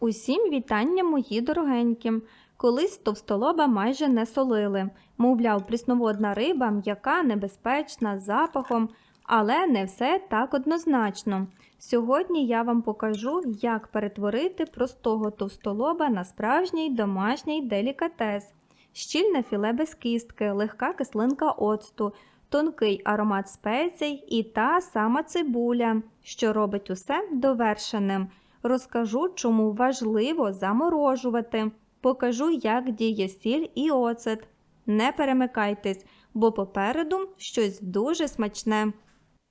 Усім вітання, мої дорогенькі. Колись товстолоба майже не солили. Мовляв, прісноводна риба м'яка, небезпечна, з запахом, але не все так однозначно. Сьогодні я вам покажу, як перетворити простого товстолоба на справжній домашній делікатес. Щільне філе без кістки, легка кислинка оцту, тонкий аромат спецій і та сама цибуля, що робить усе довершеним. Розкажу, чому важливо заморожувати. Покажу, як діє сіль і оцет. Не перемикайтесь, бо попереду щось дуже смачне.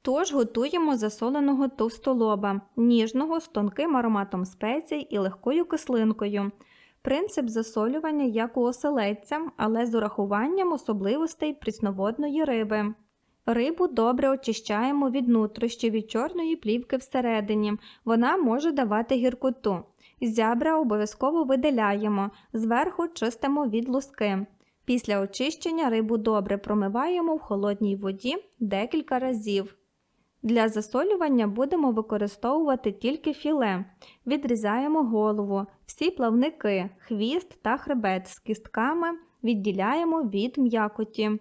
Тож готуємо засоленого товстолоба, ніжного з тонким ароматом спецій і легкою кислинкою. Принцип засолювання як у оселедця, але з урахуванням особливостей прісноводної риби. Рибу добре очищаємо від нутрощів від чорної плівки всередині. Вона може давати гіркоту. Зябра обов'язково видаляємо, зверху чистимо від луски. Після очищення рибу добре промиваємо в холодній воді декілька разів. Для засолювання будемо використовувати тільки філе. Відрізаємо голову, всі плавники, хвіст та хребет з кістками відділяємо від м'якоті.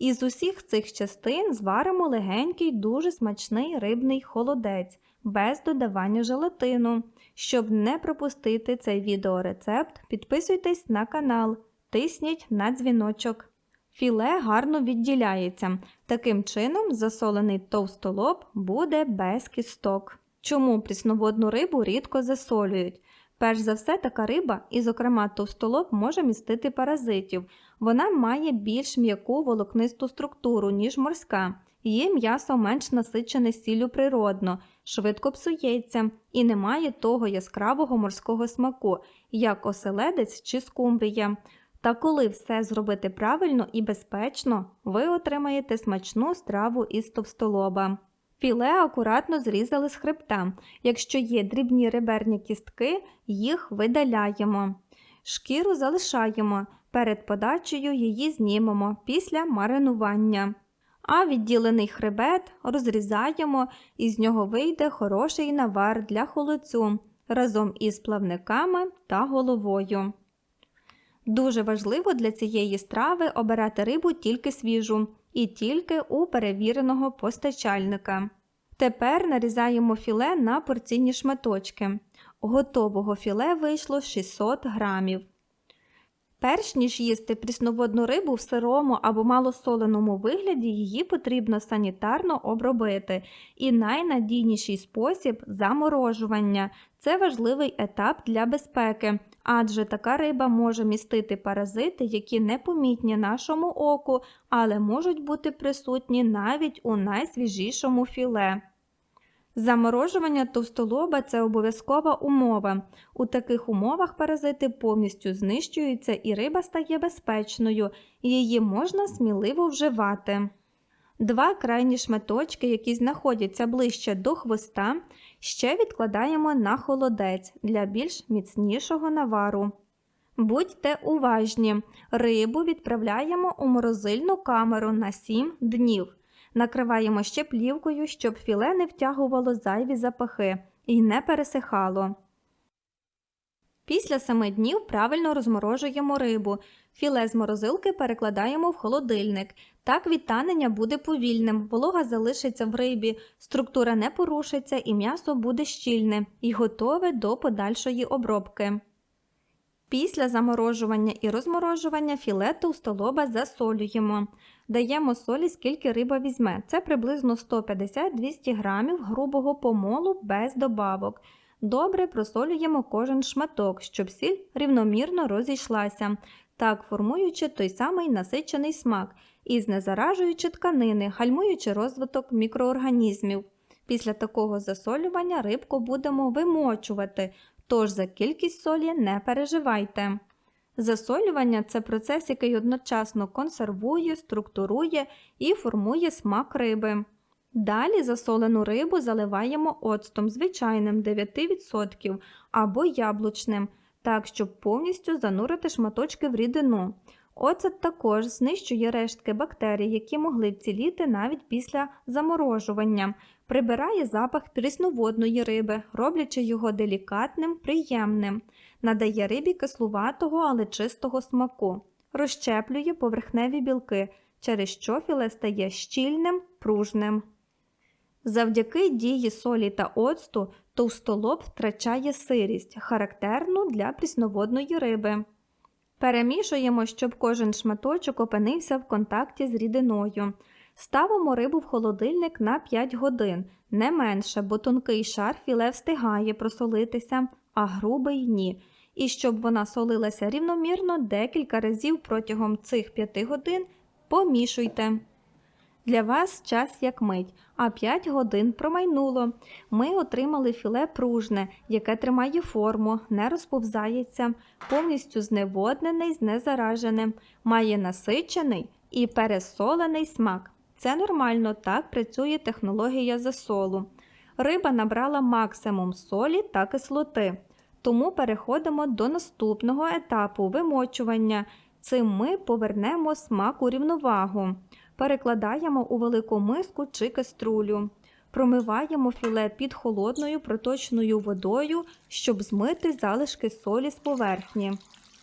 Із усіх цих частин зваримо легенький, дуже смачний рибний холодець без додавання желатину. Щоб не пропустити цей відеорецепт, підписуйтесь на канал, тисніть на дзвіночок. Філе гарно відділяється. Таким чином, засолений товстолоб буде без кісток. Чому прісноводну рибу рідко засолюють? Перш за все, така риба, і, зокрема, товстолоб може містити паразитів. Вона має більш м'яку волокнисту структуру, ніж морська. Її м'ясо менш насичене сіллю природно, швидко псується і не має того яскравого морського смаку, як оселедець чи скумбрія. Та коли все зробити правильно і безпечно, ви отримаєте смачну страву із товстолоба. Філе акуратно зрізали з хребта. Якщо є дрібні реберні кістки, їх видаляємо. Шкіру залишаємо. Перед подачею її знімемо після маринування. А відділений хребет розрізаємо і з нього вийде хороший навар для холодцю разом із плавниками та головою. Дуже важливо для цієї страви обирати рибу тільки свіжу і тільки у перевіреного постачальника. Тепер нарізаємо філе на порційні шматочки. Готового філе вийшло 600 грамів. Перш ніж їсти прісноводну рибу в сирому або малосоленому вигляді, її потрібно санітарно обробити. І найнадійніший спосіб заморожування. Це важливий етап для безпеки, адже така риба може містити паразити, які непомітні нашому оку, але можуть бути присутні навіть у найсвіжішому філе. Заморожування товстолоба це обов'язкова умова. У таких умовах паразити повністю знищуються і риба стає безпечною, її можна сміливо вживати. Два крайні шматочки, які знаходяться ближче до хвоста, ще відкладаємо на холодець для більш міцнішого навару. Будьте уважні, рибу відправляємо у морозильну камеру на 7 днів. Накриваємо ще плівкою, щоб філе не втягувало зайві запахи і не пересихало. Після 7 днів правильно розморожуємо рибу. Філе з морозилки перекладаємо в холодильник. Так відтанення буде повільним, волога залишиться в рибі, структура не порушиться і м'ясо буде щільне і готове до подальшої обробки. Після заморожування і розморожування філе товстолоба засолюємо. Даємо солі, скільки риба візьме. Це приблизно 150-200 г грубого помолу без добавок. Добре просолюємо кожен шматок, щоб сіль рівномірно розійшлася, так формуючи той самий насичений смак і знезаражуючи тканини, гальмуючи розвиток мікроорганізмів. Після такого засолювання рибку будемо вимочувати, тож за кількість солі не переживайте. Засолювання це процес, який одночасно консервує, структурує і формує смак риби. Далі засолену рибу заливаємо оцтом звичайним 9% або яблучним, так щоб повністю занурити шматочки в рідину. Оцет також знищує рештки бактерій, які могли вціліти навіть після заморожування. прибирає запах прісноводної риби, роблячи його делікатним, приємним, надає рибі кислуватого, але чистого смаку, розщеплює поверхневі білки, через що філе стає щільним, пружним. Завдяки дії солі та оцту товстолоб втрачає сирість, характерну для прісноводної риби. Перемішуємо, щоб кожен шматочок опинився в контакті з рідиною. Ставимо рибу в холодильник на 5 годин, не менше, бо тонкий шар філе встигає просолитися, а грубий ні. І щоб вона солилася рівномірно декілька разів протягом цих 5 годин, помішуйте. Для вас час як мить, а 5 годин промайнуло. Ми отримали філе пружне, яке тримає форму, не розповзається, повністю зневоднений, знезараженим, має насичений і пересолений смак. Це нормально, так працює технологія засолу. Риба набрала максимум солі та кислоти. Тому переходимо до наступного етапу вимочування. Цим ми повернемо смак у рівновагу. Перекладаємо у велику миску чи каструлю. Промиваємо філе під холодною проточною водою, щоб змити залишки солі з поверхні.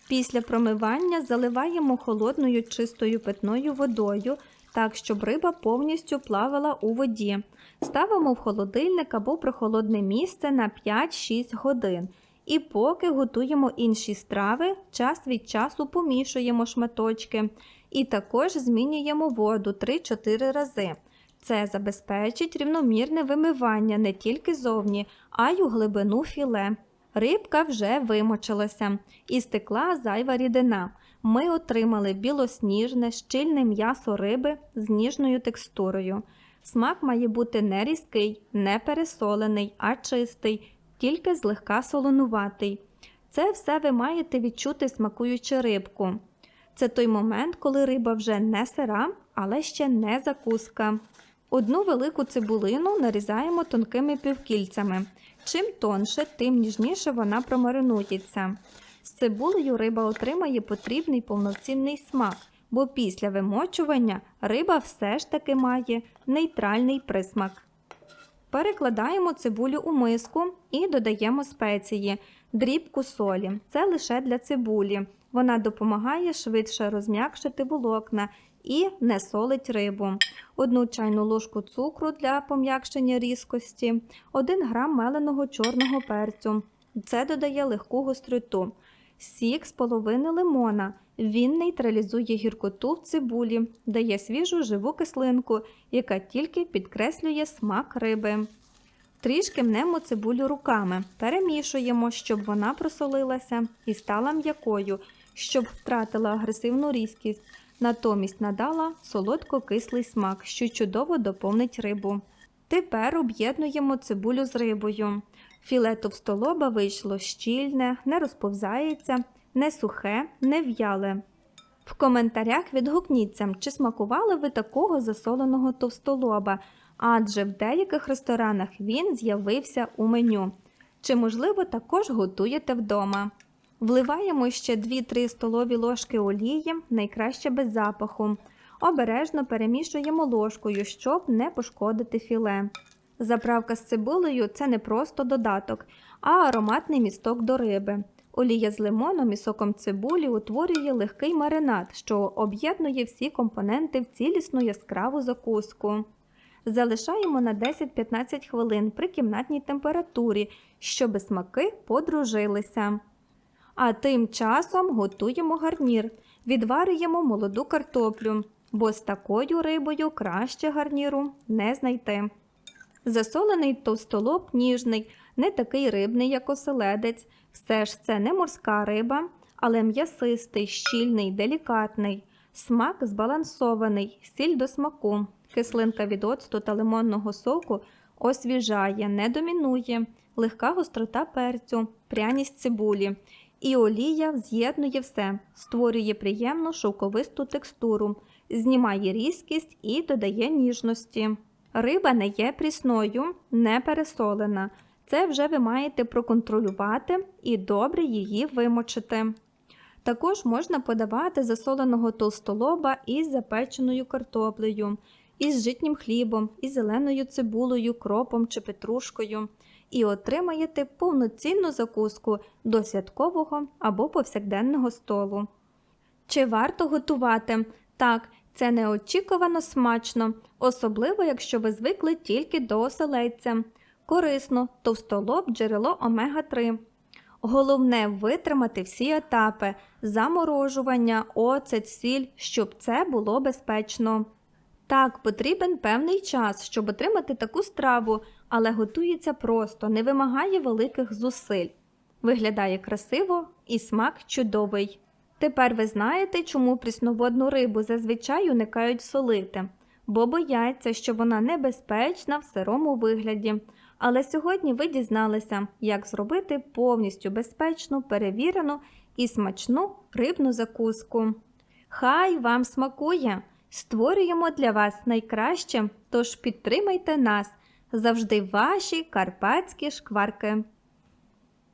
Після промивання заливаємо холодною чистою питною водою, так щоб риба повністю плавала у воді. Ставимо в холодильник або прохолодне місце на 5-6 годин. І поки готуємо інші страви, час від часу помішуємо шматочки і також змінюємо воду 3-4 рази. Це забезпечить рівномірне вимивання не тільки зовні, а й у глибину філе. Рибка вже вимочилася і стекла зайва рідина. Ми отримали білосніжне, щільне м'ясо риби з ніжною текстурою. Смак має бути не різкий, не пересолений, а чистий, тільки злегка солонуватий. Це все ви маєте відчути, смакуючи рибку. Це той момент, коли риба вже не сира, але ще не закуска. Одну велику цибулину нарізаємо тонкими півкільцями. Чим тонше, тим ніжніше вона промаринується. З цибулею риба отримає потрібний повноцінний смак, бо після вимочування риба все ж таки має нейтральний присмак. Перекладаємо цибулю у миску і додаємо спеції, дрібку солі. Це лише для цибулі. Вона допомагає швидше розм'якшити волокна і не солить рибу. Одну чайну ложку цукру для пом'якшення різкості, 1 грам меленого чорного перцю. Це додає легку гостроту. Сік з половини лимона. Він нейтралізує гіркоту в цибулі, дає свіжу живу кислинку, яка тільки підкреслює смак риби. Трішки мнемо цибулю руками, перемішуємо, щоб вона просолилася і стала м'якою, щоб втратила агресивну різкість, натомість надала солодко-кислий смак, що чудово доповнить рибу. Тепер об'єднуємо цибулю з рибою. Філе товстолоба вийшло щільне, не розповзається, не сухе, не в'яле. В коментарях відгукніться, чи смакували ви такого засоленого товстолоба, адже в деяких ресторанах він з'явився у меню. Чи, можливо, також готуєте вдома. Вливаємо ще 2-3 столові ложки олії, найкраще без запаху. Обережно перемішуємо ложкою, щоб не пошкодити філе. Заправка з цибулею це не просто додаток, а ароматний місток до риби. Олія з лимоном і соком цибулі утворює легкий маринад, що об'єднує всі компоненти в цілісну яскраву закуску. Залишаємо на 10-15 хвилин при кімнатній температурі, щоб смаки подружилися. А тим часом готуємо гарнір, відварюємо молоду картоплю, бо з такою рибою краще гарніру не знайти. Засолений товстолоб ніжний, не такий рибний, як оселедець. Все ж це не морська риба, але м'ясистий, щільний, делікатний. Смак збалансований, сіль до смаку. Кислинка від оцту та лимонного соку освіжає, не домінує, легка гострота перцю, пряність цибулі. І олія з'єднує все, створює приємну шовковисту текстуру, знімає різкість і додає ніжності. Риба не є прісною, не пересолена. Це вже ви маєте проконтролювати і добре її вимочити. Також можна подавати засоленого толстолоба із запеченою картоплею. із житнім хлібом, із зеленою цибулею, кропом чи петрушкою, і отримаєте повноцінну закуску до святкового або повсякденного столу. Чи варто готувати? Так, це неочікувано смачно, особливо якщо ви звикли тільки до оселедця. Корисно, товстолоб джерело омега-3. Головне витримати всі етапи заморожування, оцет, сіль, щоб це було безпечно. Так, потрібен певний час, щоб отримати таку страву, але готується просто, не вимагає великих зусиль. Виглядає красиво і смак чудовий. Тепер ви знаєте, чому прісноводну рибу зазвичай уникають солити, бо бояться, що вона небезпечна в сирому вигляді. Але сьогодні ви дізналися, як зробити повністю безпечну, перевірену і смачну рибну закуску. Хай вам смакує! Створюємо для вас найкраще, тож підтримайте нас завжди ваші карпатські шкварки.